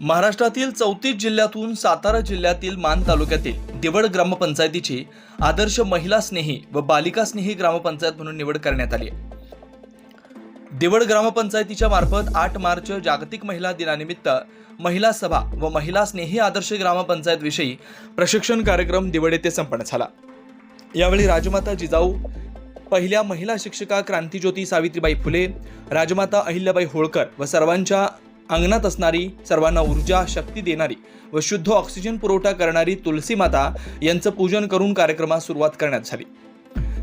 महाराष्ट्रातील चौतीस जिल्ह्यातून सातारा जिल्ह्यातील मान तालुक्यातील दिवड ग्रामपंचायतीची आदर्श महिला स्नेही व बालिका स्नेही ग्रामपंचायत म्हणून निवड करण्यात आली आहे. दिवड ग्रामपंचायतीच्या मार्फत आठ मार्च जागतिक महिला दिनानिमित्त महिला सभा व महिला स्नेही आदर्श ग्रामपंचायत विषयी प्रशिक्षण कार्यक्रम दिवड येथे संपन्न झाला. यावेळी राजमाता जिजाऊ पहिल्या महिला शिक्षिका क्रांतीज्योती सावित्रीबाई फुले राजमाता अहिल्याबाई होळकर व सर्वांच्या अंगणात असणारी सर्वांना ऊर्जा शक्ती देणारी व शुद्ध ऑक्सिजन पुरवठा करणारी तुलसी माता यांचं पूजन करून कार्यक्रमास सुरुवात करण्यात झाली.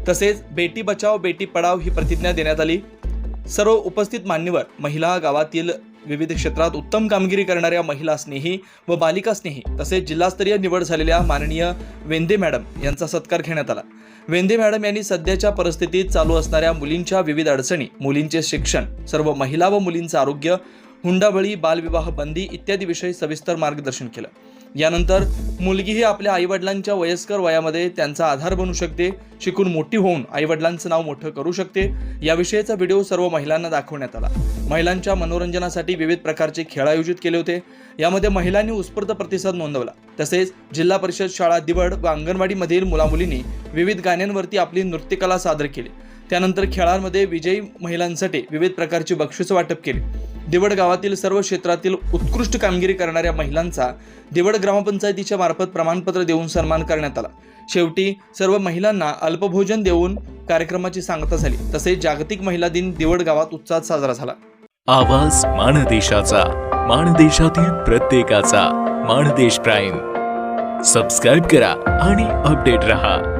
तसेच बेटी बचाव बेटी पढाव ही प्रतिज्ञा देण्यात आली. सर्व उपस्थित मान्यवर महिला गावातील विविध क्षेत्रात उत्तम कामगिरी करणाऱ्या महिला स्नेही व बालिका स्नेही तसेच जिल्हास्तरीय निवड झालेल्या माननीय वेंदे मॅडम यांचा सत्कार घेण्यात आला. वेंदे मॅडम यांनी सध्याच्या परिस्थितीत चालू असणाऱ्या मुलींच्या विविध अडचणी मुलींचे शिक्षण सर्व महिला व मुलींचं आरोग्य हुंडाबळी बालविवाह बंदी इत्यादी विषयी सविस्तर मार्गदर्शन केलं. यानंतर मुलगीही आपल्या आईवडिलांच्या वयस्कर वयामध्ये त्यांचा आधार बनू शकते शिकून मोठी होऊन आईवडिलांचं नाव मोठं करू शकते याविषयीचा व्हिडिओ सर्व महिलांना दाखवण्यात आला. महिलांच्या मनोरंजनासाठी विविध प्रकारचे खेळ आयोजित केले होते. यामध्ये महिलांनी उत्स्फूर्त प्रतिसाद नोंदवला. तसेच जिल्हा परिषद शाळा दिवड व अंगणवाडीमधील मुलामुलींनी विविध गाण्यांवरती आपली नृत्यकला सादर केली. त्यानंतर खेळांमध्ये विजयी महिलांसाठी विविध प्रकारची बक्षिसं वाटप केली. दिवड गावातील सर्व क्षेत्रातील उत्कृष्ट कामगिरी करणाऱ्या महिलांचा दिवड ग्रामपंचायतीच्या मार्फत प्रमाणपत्र देऊन सन्मान करण्यात आला. शेवटी सर्व महिलांना अल्पभोजन देऊन कार्यक्रमाची सांगता झाली. तसेच जागतिक महिला दिन दिवड गावात उत्साहात साजरा झाला. आवाज माणदेशाचा माणदेशातील प्रत्येकाचा माणदेश प्राईम. सबस्क्राईब करा आणि अपडेट रहा.